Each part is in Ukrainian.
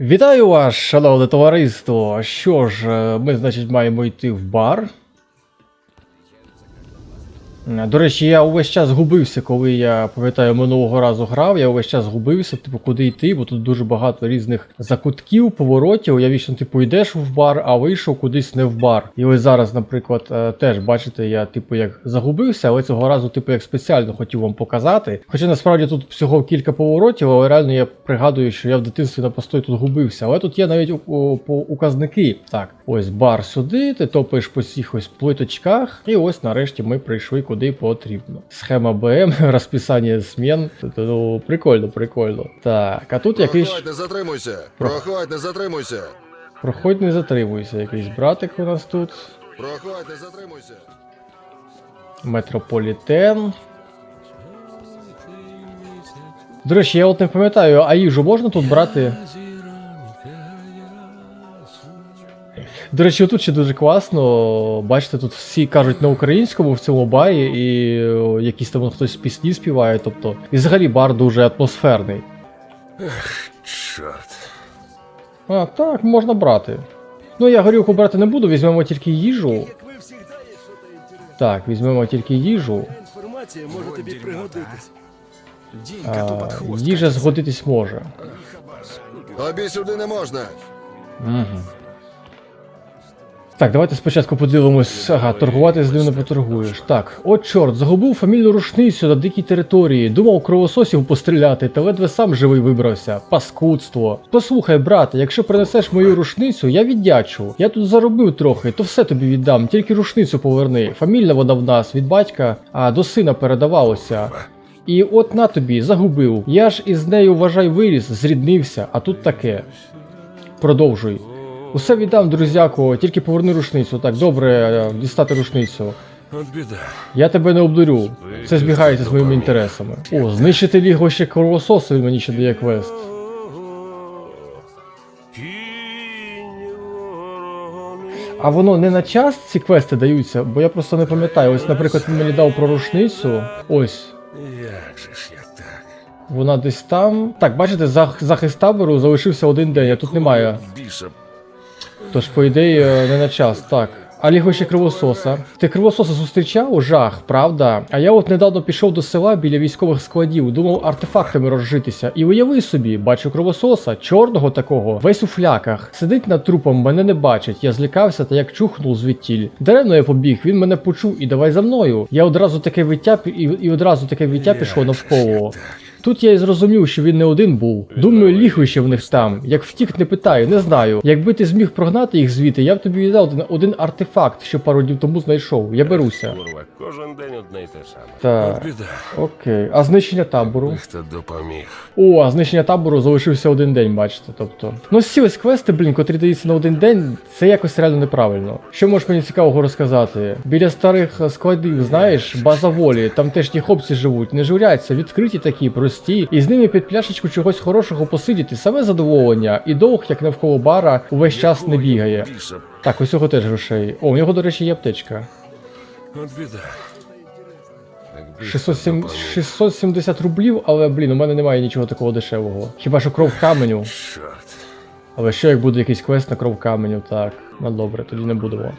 Вітаю вас, шановне товариство. Що ж, е, ми, значить, маємо йти в бар. Е, До речі, я увесь час губився, коли я пам'ятаю минулого разу грав. Я увесь час губився, типу, куди йти, бо тут дуже багато різних закутків, поворотів. Я вічно, типу, йдеш в бар, а вийшов кудись не в бар. І ось зараз, наприклад, е, теж бачите, я типу як загубився, але цього разу, типу, як спеціально хотів вам показати. Хоча насправді тут всього кілька поворотів, але реально я пригадую, що я в дитинстві на постой тут губився. Але тут є навіть указники. Так, ось бар сюди, ти топаєш по цих ось плиточках, і ось нарешті ми прийшли куди потрібно. Схема БМ, розписання змін. Ну, прикольно, прикольно. Так, а тут якийсь. Проходь, не затримуйся. Про- Проходь, не затримуйся. Проходь, не затримуйся, якийсь братик у нас тут. Проходь, не затримуйся. Метрополітен. До речі, я от не пам'ятаю, а їжу можна тут брати? До речі, тут ще дуже класно. Бачите, тут всі кажуть на українському в цьому барі, і якісь там хтось пісні співає. Тобто, і взагалі бар дуже атмосферний. Чорт. А, так, можна брати. Ну, я горілку брати не буду, візьмемо тільки їжу. Так, візьмемо тільки їжу. Інформація може тобі пригодитись. А, їжа згодитись може. Тобі сюди не можна. Угу. Так, давайте спочатку подивимось. Ага, торгувати з ним не поторгуєш. Так, от чорт, загубив фамільну рушницю на дикій території. Думав кровососів постріляти, та ледве сам живий вибрався. Паскудство. Послухай, брате, якщо принесеш мою рушницю, я віддячу. Я тут заробив трохи, то все тобі віддам, тільки рушницю поверни. Фамільна вона в нас від батька, а до сина передавалося. І от на тобі, загубив. Я ж із нею, вважай, виріс, зріднився, а тут таке. Продовжуй. Усе віддам, друзяко, тільки поверни рушницю. Так, добре, е, дістати рушницю. От біда. Я тебе не обдурю. Це збігається з моїми інтересами. О, знищити лігво ще кровососу він мені ще дає квест. А воно не на час ці квести даються, бо я просто не пам'ятаю. Ось, наприклад, він мені дав про рушницю. Ось. Як же ж я так? Вона десь там. Так, бачите, захист табору залишився один день, а тут немає. Біса. Тож, по ідеї, е, не на час, так. А ліго ще кривососа. Ти кривососа зустрічав? Жах, правда? А я от недавно пішов до села біля військових складів, думав артефактами розжитися. І уяви собі, бачу кривососа, чорного такого, весь у фляках. Сидить над трупом, мене не бачить. Я злякався та як чухнув звідтіль. Даремно я побіг, він мене почув і давай за мною. Я одразу таке виття і, і одразу таке виття пішло навколо. Тут я і зрозумів, що він не один був. Думаю, лігвище в них там. Як втік, не питаю, не знаю. Якби ти зміг прогнати їх звідти, я б тобі віддав один, один артефакт, що пару днів тому знайшов. Я беруся. Курва, кожен день одне й те саме. Так. Біда. Окей. А знищення табору? Хто допоміг. О, а знищення табору залишився один день, бачите. Тобто. Ну всі ось квести, блін, котрі даються на один день, це якось реально неправильно. Що можеш мені цікавого розказати? Біля старих складів, знаєш, база волі, там теж ті хлопці живуть, не журяться, відкриті такі, прості, і з ними під пляшечку чогось хорошого посидіти, саме задоволення, і довг, як навколо бара, увесь час не бігає. Так, ось його теж грошей. О, у нього, до речі, є аптечка. От біда. Так біса 607, допоміг. 670 рублів, але блін, у мене немає нічого такого дешевого. Хіба що кров каменю. Але що як буде якийсь квест на кров каменю, так. Ну добре, тоді не будемо.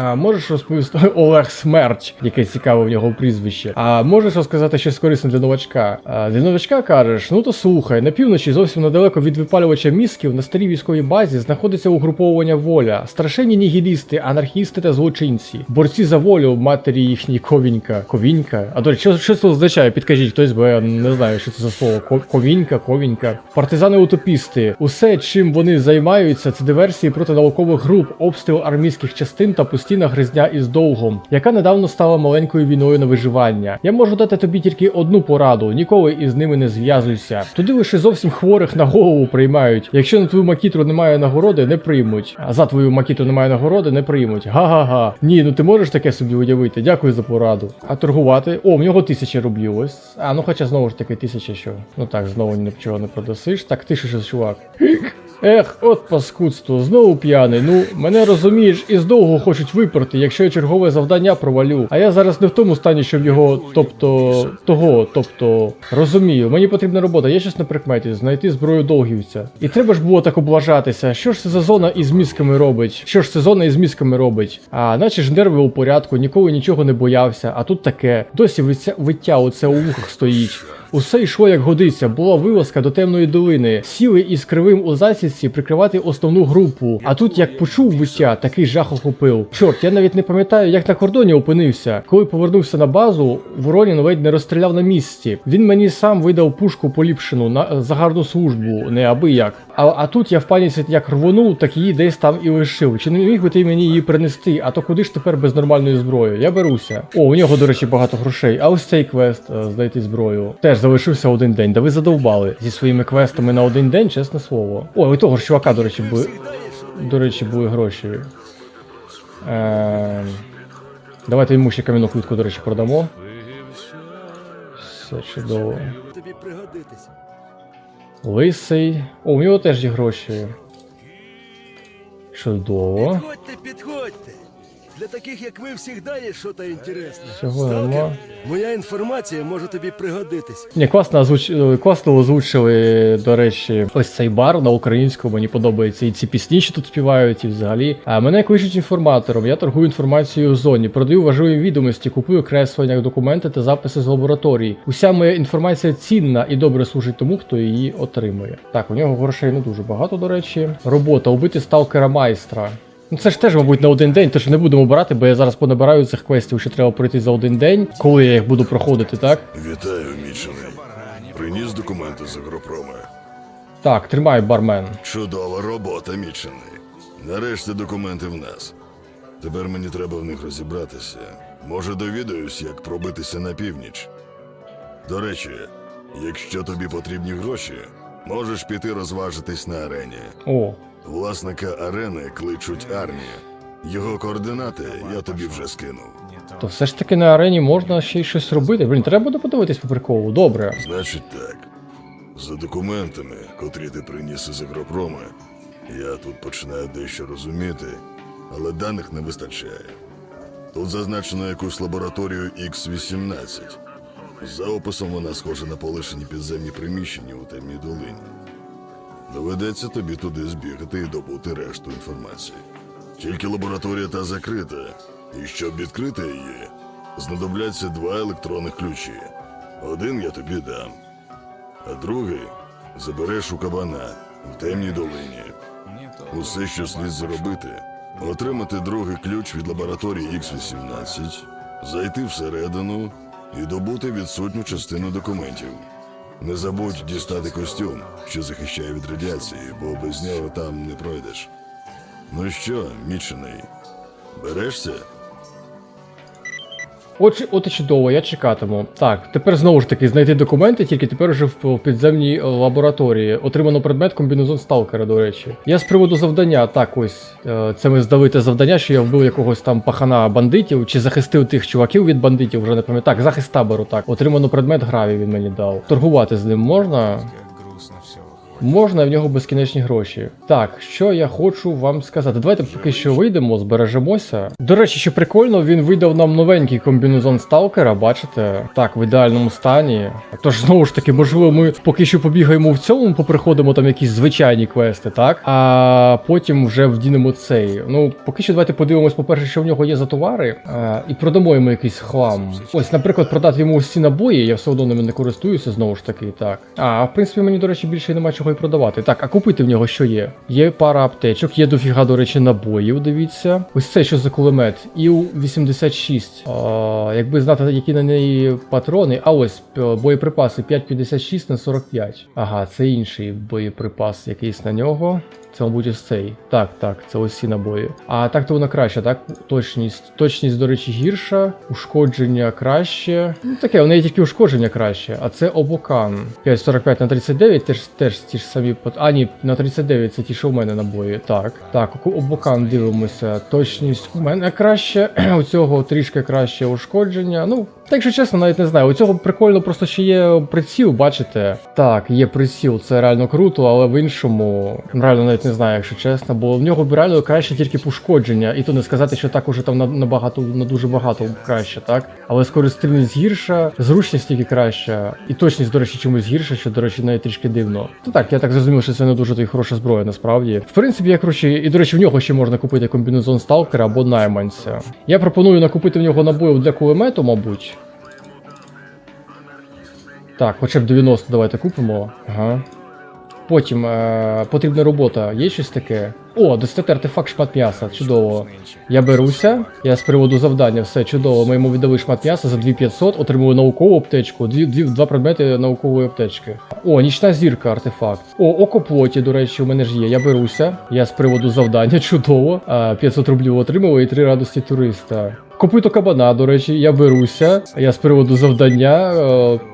А можеш розповісти Олег Смерч, яке цікаве в нього прізвище. А можеш розказати щось корисне для новачка? А, для новачка кажеш, ну то слухай, на півночі зовсім недалеко від випалювача мізків на старій військовій базі знаходиться угруповання воля, страшенні нігілісти, анархісти та злочинці, борці за волю, матері їхні ковінька. Ковінька? А до речі, що, що це означає? Підкажіть хтось, бо я не знаю, що це за слово. Ковінька, ковінька. Партизани-утопісти. Усе, чим вони займаються, це диверсії проти наукових груп, обстріл армійських частин та постійна гризня із довгом, яка недавно стала маленькою війною на виживання. Я можу дати тобі тільки одну пораду: ніколи із ними не зв'язуйся. Туди лише зовсім хворих на голову приймають. Якщо на твою макітру немає нагороди, не приймуть. А за твою макітру немає нагороди, не приймуть. Га-га-га. Ні, ну ти можеш таке собі уявити. Дякую за пораду. А торгувати? О, в нього тисяча рублів. Ось. А ну хоча знову ж таки тисяча що. Ну так, знову нічого не продасиш. Так, ти що, чувак. Ех, от паскудство, знову п'яний. Ну, мене розумієш, і здовго хочуть виперти, якщо я чергове завдання провалю. А я зараз не в тому стані, щоб його, тобто, того, тобто, розумію, мені потрібна робота, є щось на прикметі, знайти зброю довгівця. І треба ж було так облажатися. Що ж це за зона із мізками робить? Що ж це зона із мізками робить? А наче ж нерви у порядку, ніколи нічого не боявся, а тут таке. Досі виття, оце у вухах стоїть. Усе йшло як годиться, була вилазка до темної долини. Сіли із кривим у засідці прикривати основну групу. А тут як почув виття, такий жах охопив. Чорт, я навіть не пам'ятаю, як на кордоні опинився. Коли повернувся на базу, Воронін ледь не розстріляв на місці. Він мені сам видав пушку поліпшену на за гарну службу, не аби як. А, а тут я в паніці як рвонув, так її десь там і лишив. Чи не міг би ти мені її принести? А то куди ж тепер без нормальної зброї? Я беруся. О, у нього, до речі, багато грошей. А ось цей квест е, знайти зброю. Теж залишився один день. Да ви задовбали зі своїми квестами на один день, чесне слово. О, у того ж чувака, до речі, були. До речі, були гроші. Е, давайте йому ще кам'яну квітку, до речі, продамо. Все чудово. Лисий. О, у нього теж є гроші. Чудово. Підходьте, підходьте. Для таких, як ви, завжди є що то інтересне. Всього нема. моя інформація може тобі пригодитись. Ні, класно, озвуч... е, класно озвучили, до речі, ось цей бар на українську. Мені подобається і ці пісні, що тут співають, і взагалі. А мене кличуть інформатором. Я торгую інформацією в зоні, продаю важливі відомості, купую креслення, документи та записи з лабораторії. Уся моя інформація цінна і добре служить тому, хто її отримує. Так, у нього грошей не дуже багато, до речі. Робота убити сталкера майстра. Ну це ж теж, мабуть, на один день, тож не будемо брати, бо я зараз понабираю цих квестів, що треба пройти за один день, коли я їх буду проходити, так? Вітаю, Мічений. Приніс документи з агропроми. Так, тримай, бармен. Чудова робота, Мічений. Нарешті документи в нас. Тепер мені треба в них розібратися. Може, довідаюсь, як пробитися на північ. До речі, якщо тобі потрібні гроші, можеш піти розважитись на арені. О, Власника арени кличуть армія. Його координати я тобі вже скинув. то все ж таки на арені можна ще й щось робити. Блін, треба буде подивитись по приколу. Добре. Значить так. За документами, котрі ти приніс із агропроми, я тут починаю дещо розуміти, але даних не вистачає. Тут зазначено якусь лабораторію X18. За описом вона схожа на полишені підземні приміщення у темній долині. Доведеться тобі туди збігати і добути решту інформації. Тільки лабораторія та закрита, і щоб відкрити її, знадобляться два електронних ключі. Один я тобі дам, а другий забереш у кабана в темній долині. Усе, що слід зробити, отримати другий ключ від лабораторії X18, зайти всередину і добути відсутню частину документів. Не забудь дістати костюм, що захищає від радіації, бо без нього там не пройдеш. Ну що, мічений, берешся? От, от чудово, я чекатиму. Так, тепер знову ж таки знайти документи, тільки тепер вже в, в підземній е, лабораторії. Отримано предмет комбінезон сталкера, до речі. Я з приводу завдання, так ось. е, Це ми здали те завдання, що я вбив якогось там пахана бандитів, чи захистив тих чуваків від бандитів, вже не пам'ятаю. Так, захист табору, так. Отримано предмет граві він мені дав. Торгувати з ним можна. Можна в нього безкінечні гроші. Так, що я хочу вам сказати. Давайте поки що вийдемо, збережемося. До речі, що прикольно, він видав нам новенький комбінезон сталкера, бачите? Так, в ідеальному стані. Тож знову ж таки, можливо, ми поки що побігаємо в цьому, поприходимо там якісь звичайні квести, так? А потім вже вдінемо цей. Ну, поки що давайте подивимось, по-перше, що в нього є за товари, а, і продамо йому якийсь хлам. Ось, наприклад, продати йому ось набої, я все одно ними не користуюся, знову ж таки, так. А, в принципі, мені, до речі, більше нема чого і продавати. Так, а купити в нього що є? Є пара аптечок, є дофіга, до речі, набоїв, дивіться. Ось це що за кулемет? Іл-86. А, якби знати, які на неї патрони. А ось е, боєприпаси 5,56 на 45. Ага, це інший боєприпас якийсь на нього. Це, мабуть, цей. Так, так, це ось ці набої. А так то вона краще, так? Точність. Точність, до речі, гірша. Ушкодження краще. Ну таке, у неї тільки ушкодження краще. А це обокан. 5,45 на 39, теж, теж ті ж самі А, ні, на 39 це ті, що в мене набої. Так. Так, бокам дивимося. Точність у мене краще, у цього трішки краще ушкодження. Ну, та якщо чесно, навіть не знаю. У цього прикольно просто ще є приціл, бачите? Так, є приціл, це реально круто, але в іншому реально навіть не знаю, якщо чесно, бо в нього реально краще тільки пошкодження. І то не сказати, що так уже там набагато на дуже багато краще, так? Але скорострільність гірша, зручність тільки краща, і точність, до речі, чомусь гірша, що, до речі, навіть трішки дивно. То так, я так зрозумів, що це не дуже хороша зброя, насправді. В принципі, я коротше, і до речі, в нього ще можна купити комбінезон сталкера або найманця. Я пропоную накупити в нього набоїв для кулемету, мабуть. Так, хоча б 90 давайте купимо. Ага. Потім е, потрібна робота. Є щось таке? О, достати артефакт шмат м'яса. Чудово. Я беруся. Я з приводу завдання, все чудово. Ми йому віддали шмат м'яса за 2500, отримую наукову аптечку, дві, дві, два предмети наукової аптечки. О, нічна зірка артефакт. О, око плоті, до речі, у мене ж є. Я беруся. Я з приводу завдання, чудово. А, 500 рублів отримав і 3 радості туриста. Копито кабана, до речі, я беруся. Я з приводу завдання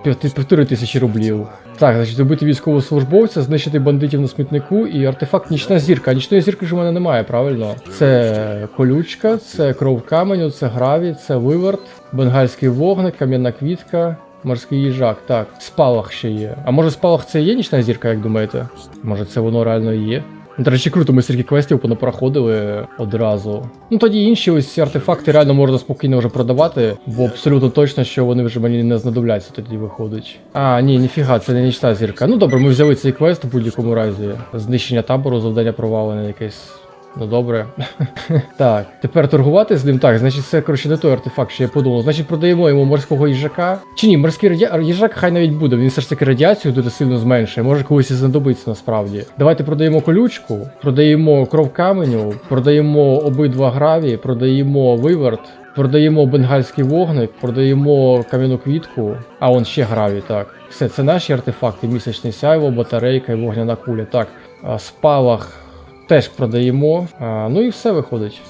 е, півтори тисячі рублів. Так, значить, добити військовослужбовця, знищити бандитів на смітнику і артефакт нічна зірка. Нічної зірки ж у мене немає, правильно? Це колючка, це кров каменю, це гравій, це виверт, бенгальський вогник, кам'яна квітка. Морський їжак, так, спалах ще є. А може спалах це є нічна зірка, як думаєте? Може це воно реально є? До речі, круто, ми стільки квестів понапроходили одразу. Ну тоді інші ось артефакти реально можна спокійно вже продавати, бо абсолютно точно, що вони вже мені не знадобляться, тоді виходить. А, ні, ніфіга, це не нічна зірка. Ну добре, ми взяли цей квест у будь-якому разі. Знищення табору, завдання провалене якесь. Ну добре. так, тепер торгувати з ним. Так, значить, це коротше не той артефакт, що я подумав. Значить, продаємо йому морського їжака. Чи ні, морський радя... їжак хай навіть буде. Він все ж таки радіацію дуже сильно зменшує. Може когось і знадобиться насправді. Давайте продаємо колючку, продаємо кров каменю, продаємо обидва граві, продаємо виверт. Продаємо бенгальський вогник, продаємо кам'яну квітку, а он ще граві, так. Все, це наші артефакти: місячний сяйво, батарейка і вогняна куля. Так, спалах теж продаємо. А, ну і все виходить.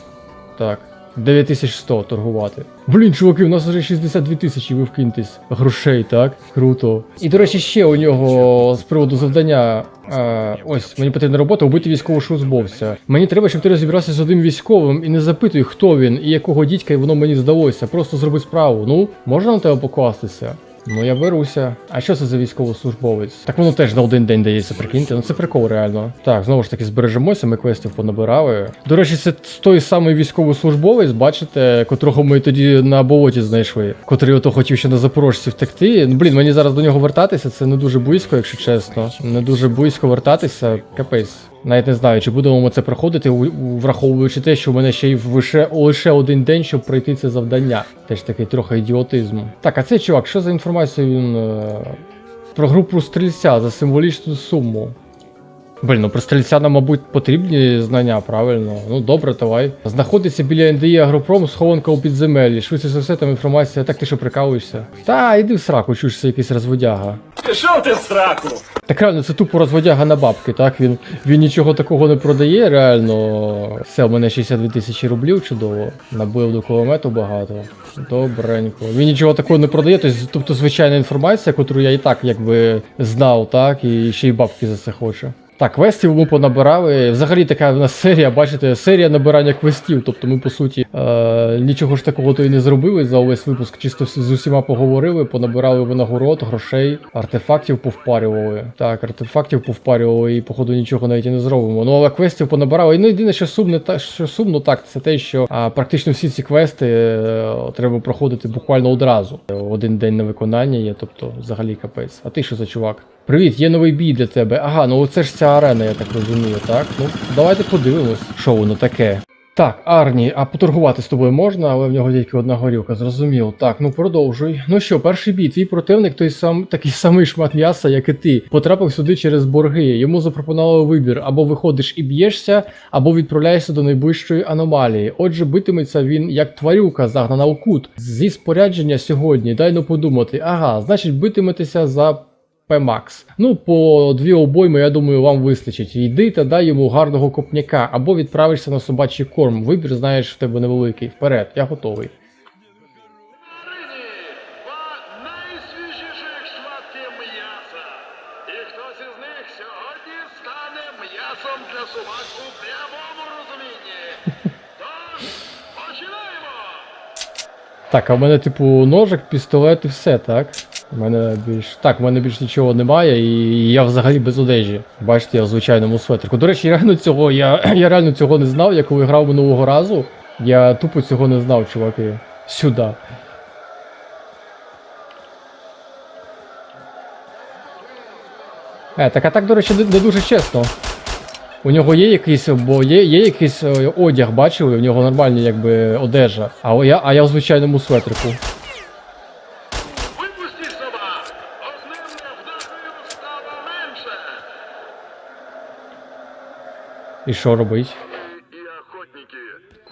Так. 9100 торгувати. Блін, чуваки, у нас вже 62 тисячі, ви вкиньтесь. Грошей, так? Круто. І до речі, ще у нього з приводу завдання. А, ось, мені потрібна робота убити військовослужбовця. Мені треба, щоб ти розібрався з одним військовим і не запитуй, хто він і якого дідька воно мені здалося. Просто зроби справу. Ну, можна на тебе покластися? Ну я беруся. А що це за військовослужбовець? Так воно теж на один день дається, прикиньте. Ну це прикол реально. Так, знову ж таки, збережемося, ми квестів понабирали. До речі, це той самий військовослужбовець, бачите, котрого ми тоді на болоті знайшли, котрий ото хотів ще на запорожці втекти. Ну блін, мені зараз до нього вертатися, це не дуже близько, якщо чесно. Не дуже близько вертатися. Капець. Навіть не знаю, чи будемо ми це проходити, враховуючи те, що в мене ще й лише, лише один день, щоб пройти це завдання. Теж такий трохи ідіотизм. Так, а цей чувак, що за інформацію він. Е... Про групу стрільця за символічну суму. Блін, ну про стрільця нам, мабуть, потрібні знання, правильно? Ну добре, давай. Знаходиться біля НДІ Агропром, схованка у підземеллі. Швидше за все, там інформація, так ти що прикалуєшся? Та, іди в сраку, чуєш, це якийсь розводяга. Пішов ти в сраку! Так реально, це тупо розводяга на бабки, так? Він, він нічого такого не продає, реально. Все, у мене 62 тисячі рублів, чудово. Набив до кулемету багато. Добренько. Він нічого такого не продає, тобто звичайна інформація, яку я і так якби знав, так, і ще й бабки за це хоче. Так, квестів ми понабирали. Взагалі така в нас серія, бачите, серія набирання квестів. Тобто ми, по суті, е, нічого ж такого то і не зробили за увесь випуск. Чисто з усіма поговорили, понабирали винагород, грошей, артефактів повпарювали. Так, артефактів повпарювали і, походу, нічого навіть і не зробимо. Ну, але квестів понабирали. І ну, єдине, що сумне, та, що сумно, так, це те, що а, практично всі ці квести е, треба проходити буквально одразу. Один день на виконання є, тобто взагалі капець. А ти що за чувак? Привіт, є новий бій для тебе. Ага, ну це ж ця арена, я так розумію, так? Ну, давайте подивимось, що воно таке. Так, Арні, а поторгувати з тобою можна, але в нього тільки одна горілка, зрозумів. Так, ну продовжуй. Ну що, перший бій, твій противник той сам такий самий шмат м'яса, як і ти. Потрапив сюди через борги. Йому запропонували вибір: або виходиш і б'єшся, або відправляєшся до найближчої аномалії. Отже, битиметься він як тварюка, загнана у кут. Зі спорядження сьогодні, дай ну подумати. Ага, значить, битиметеся за П-Макс. Ну, по дві обойми, я думаю, вам вистачить. Йди та дай йому гарного копняка, або відправишся на собачий корм. Вибір, знаєш, в тебе невеликий. Вперед, я готовий. Так, а в мене, типу, ножик, пістолет і все, так? У мене більш. Так, в мене більш нічого немає, і я взагалі без одежі. Бачите, я в звичайному светрику. До речі, реально цього, я, я реально цього не знав, я коли грав минулого разу. Я тупо цього не знав, чуваки. Сюди. Е, так а так, до речі, не, не дуже чесно. У нього є якийсь, бо є, є якийсь е, одяг, бачили, у нього нормальні якби одежа. А я, а я в звичайному светрику. І що робить?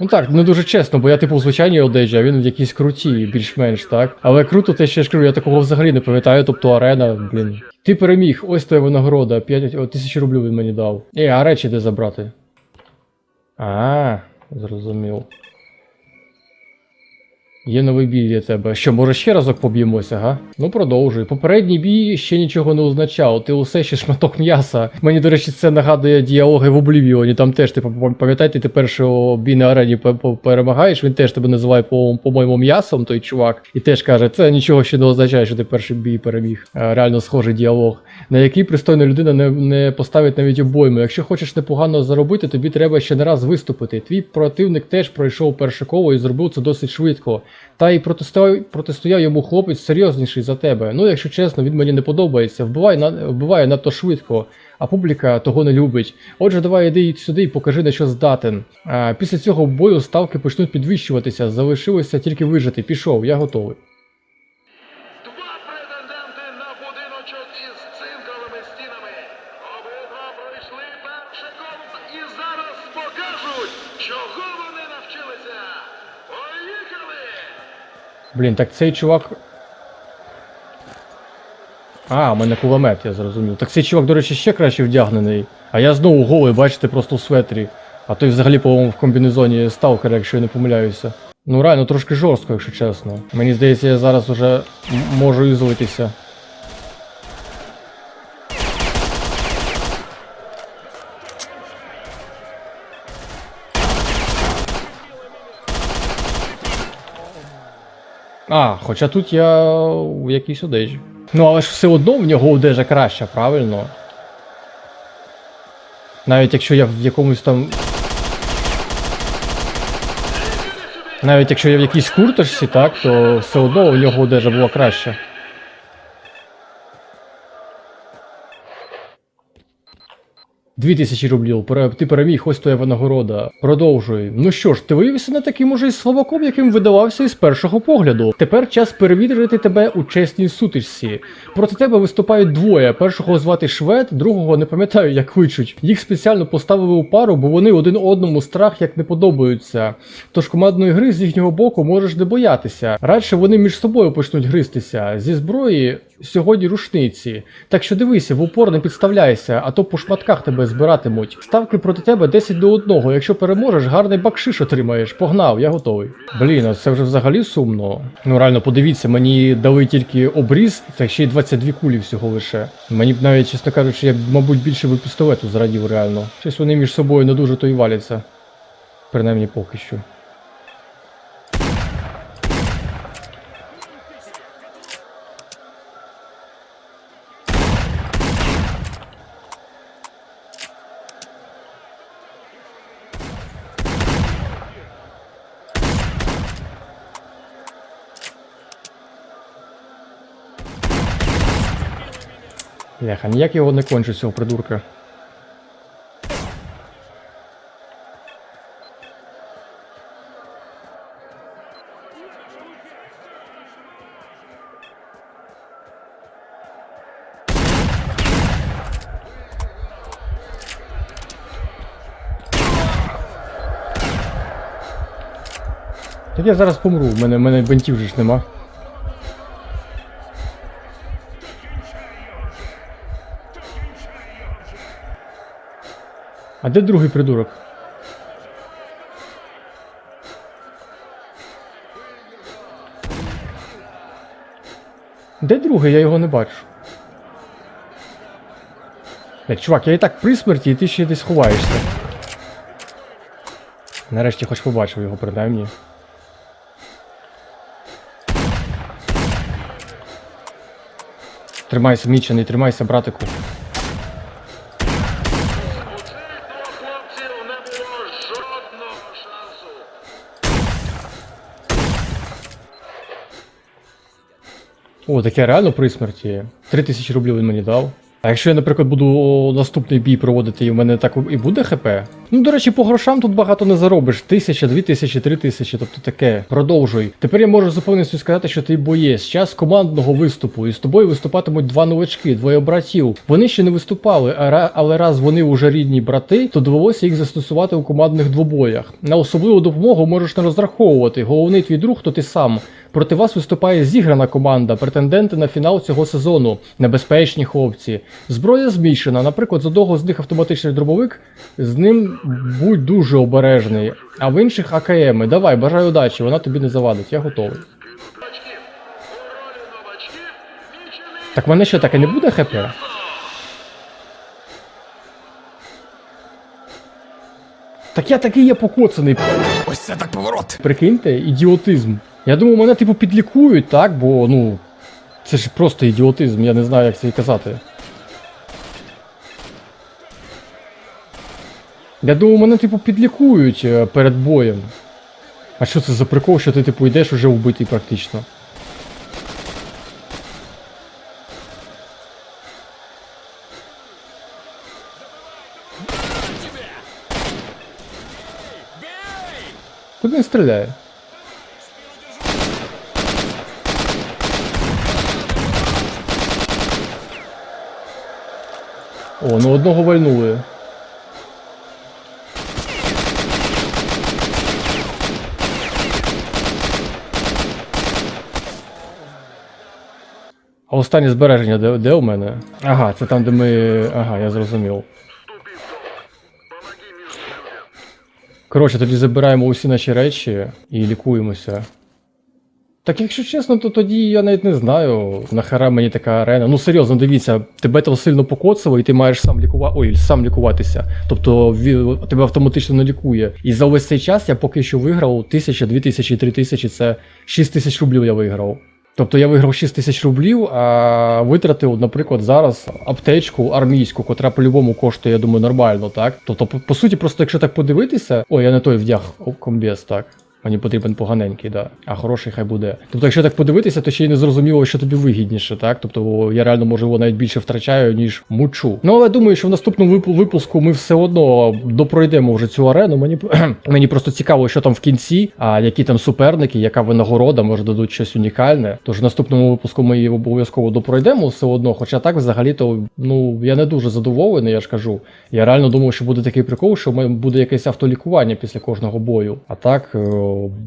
Ну так, не дуже чесно, бо я типу в звичайній одежі, а він в якійсь крутій, більш-менш, так. Але круто, те ще я ж кажу, я такого взагалі не пам'ятаю, тобто арена, блін. Ти переміг, ось твоя винагорода, 5 тисяч рублів він мені дав. Е, а речі де забрати? А, зрозумів. Є новий бій для тебе. Що, може ще разок поб'ємося, га? Ну продовжуй. Попередній бій ще нічого не означав. Ти усе ще шматок м'яса. Мені, до речі, це нагадує діалоги в Облівіоні. Там теж, типу, пам- пам'ятаєте, ти першого бій на арені пе- пе- перемагаєш, він теж тебе називає по- по-моєму м'ясом, той чувак, і теж каже, це нічого ще не означає, що ти перший бій переміг. Е, Реально схожий діалог. На який пристойна людина не, не поставить навіть обойму. Якщо хочеш непогано заробити, тобі треба ще не раз виступити. Твій противник теж пройшов перше коло і зробив це досить швидко. Та й протистояв, протистояв йому хлопець серйозніший за тебе. Ну, якщо чесно, він мені не подобається. Вбиває, на, вбиває надто швидко, а публіка того не любить. Отже, давай іди сюди і покажи, на що здатен. А, після цього бою ставки почнуть підвищуватися. Залишилося тільки вижити. Пішов, я готовий. Два претенденти на будиночок із цинковими стінами. Обидва пройшли перше коло і зараз покажуть, чого вони навчилися. Поїхали! Блін, так цей чувак. А, у мене кулемет, я зрозумів. Так цей чувак, до речі, ще краще вдягнений. А я знову голий, бачите, просто в светрі. А той взагалі, по-моєму, в комбінезоні сталкера, якщо я не помиляюся. Ну реально трошки жорстко, якщо чесно. Мені здається, я зараз уже можу і А, хоча тут я в якійсь одежі. Ну, але ж все одно в нього одежа краща, правильно? Навіть якщо я в якомусь там. Навіть якщо я в якійсь курточці, так, то все одно у нього одежа була краща. Дві тисячі рублів. Ти переміг, ось твоя винагорода. Продовжуй. Ну що ж, ти виявився не таким уже й слабаком, яким видавався із першого погляду. Тепер час перевірити тебе у чесній сутичці. Проти тебе виступають двоє. Першого звати Швед, другого не пам'ятаю, як кличуть. Їх спеціально поставили у пару, бо вони один одному страх як не подобаються. Тож командної гри з їхнього боку можеш не боятися. Радше вони між собою почнуть гристися. Зі зброї сьогодні рушниці. Так що дивися, в упор не підставляйся, а то по шматках тебе збиратимуть. Ставки проти тебе 10 до 1. Якщо переможеш, гарний бакшиш отримаєш. Погнав, я готовий. Блін, а це вже взагалі сумно. Ну реально, подивіться, мені дали тільки обріз, це ще й 22 кулі всього лише. Мені б навіть, чесно кажучи, я б, мабуть, більше би пістолету зрадів реально. Щось вони між собою не дуже то й валяться. Принаймні поки що. Бляха, ніяк його не кончу цього придурка. Я зараз помру, в мене, мене бентів же ж нема. А де другий придурок? Де другий? Я його не бачу. Блядь, чувак, я і так при смерті, і ти ще десь ховаєшся. Нарешті хоч побачив його, принаймні. Тримайся, мічений, тримайся, братику. У цих двох хлопців не було жодного шансу. О, так я реально при смерті. Три тисячі рублів він мені дав. А якщо я, наприклад, буду наступний бій проводити, і в мене так і буде ХП? Ну, до речі, по грошам тут багато не заробиш. Тисяча, дві тисячі, три тисячі, тобто таке. Продовжуй. Тепер я можу з упевненістю сказати, що ти боєць. Час командного виступу, і з тобою виступатимуть два новачки, двоє братів. Вони ще не виступали, але раз вони уже рідні брати, то довелося їх застосувати у командних двобоях. На особливу допомогу можеш не розраховувати. Головний твій друг, то ти сам. Проти вас виступає зіграна команда, претенденти на фінал цього сезону. Небезпечні хлопці. Зброя змішана. Наприклад, з одного з них автоматичний дробовик, з ним будь дуже обережний. А в інших АКМи. Давай, бажаю удачі, вона тобі не завадить, я готовий. Так мене що так і не буде ХП? Так я такий є покоцаний. Ось це так поворот. Прикиньте, ідіотизм. Я думаю, мене типу підлікують, так? Бо ну. Це ж просто ідіотизм, я не знаю, як це і казати. Я думаю, мене типу підлікують е, перед боєм. А що це за прикол, що ти типу йдеш уже вбитий практично? Куди він стріляє? О, ну одного вальнули. А останнє збереження де, де у мене? Ага, це там, де ми. Ага, я зрозумів. Коротше, тоді забираємо усі наші речі і лікуємося. Так якщо чесно, то тоді я навіть не знаю, нахера мені така арена. Ну серйозно, дивіться, тебе там сильно покоцало, і ти маєш сам лікувати. Ой, сам лікуватися. Тобто тебе автоматично не лікує. І за увесь цей час я поки що виграв тисяча, дві тисячі, три тисячі, це 6 тисяч рублів я виграв. Тобто я виграв 6 тисяч рублів, а витратив, наприклад, зараз аптечку армійську, котра по-любому коштує, я думаю, нормально, так? Тобто, по, суті, просто якщо так подивитися. Ой, я не той вдяг о, комбез, так. Мені потрібен поганенький, да. А хороший хай буде. Тобто, якщо так подивитися, то ще й не зрозуміло, що тобі вигідніше, так? Тобто я реально може його навіть більше втрачаю, ніж мучу. Ну але думаю, що в наступному випу- випуску ми все одно допройдемо вже цю арену. Мені мені просто цікаво, що там в кінці, а які там суперники, яка винагорода, може дадуть щось унікальне. Тож в наступному випуску ми її обов'язково допройдемо все одно. Хоча так, взагалі-то, ну я не дуже задоволений, я ж кажу. Я реально думав, що буде такий прикол, що буде якесь автолікування після кожного бою. А так,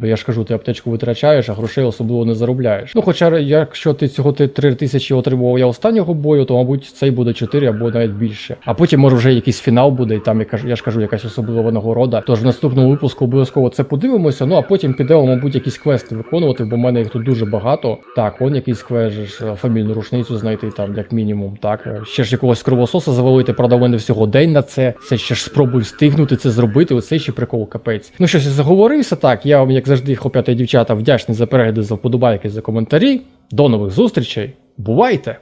е, я ж кажу, ти аптечку витрачаєш, а грошей особливо не заробляєш. Ну, хоча, якщо ти цього ти 3 тисячі отримував я останнього бою, то мабуть цей буде 4 або навіть більше. А потім може вже якийсь фінал буде, і там я кажу, я ж кажу, якась особлива нагорода. Тож в наступному випуску обов'язково це подивимося. Ну а потім підемо, мабуть, якісь квести виконувати, бо в мене їх тут дуже багато. Так, он якийсь квест, е, фамільну рушницю знайти там, як мінімум. Так, Е, ще ж якогось кровососа завалити. Правда, в мене всього день на це. Це ще ж спробую встигнути це зробити. Оце ще прикол капець. Ну щось я заговорився. Так, я вам, як завжди, хлоп'ята і дівчата, вдячний за перегляди, за вподобайки, за коментарі. До нових зустрічей. Бувайте!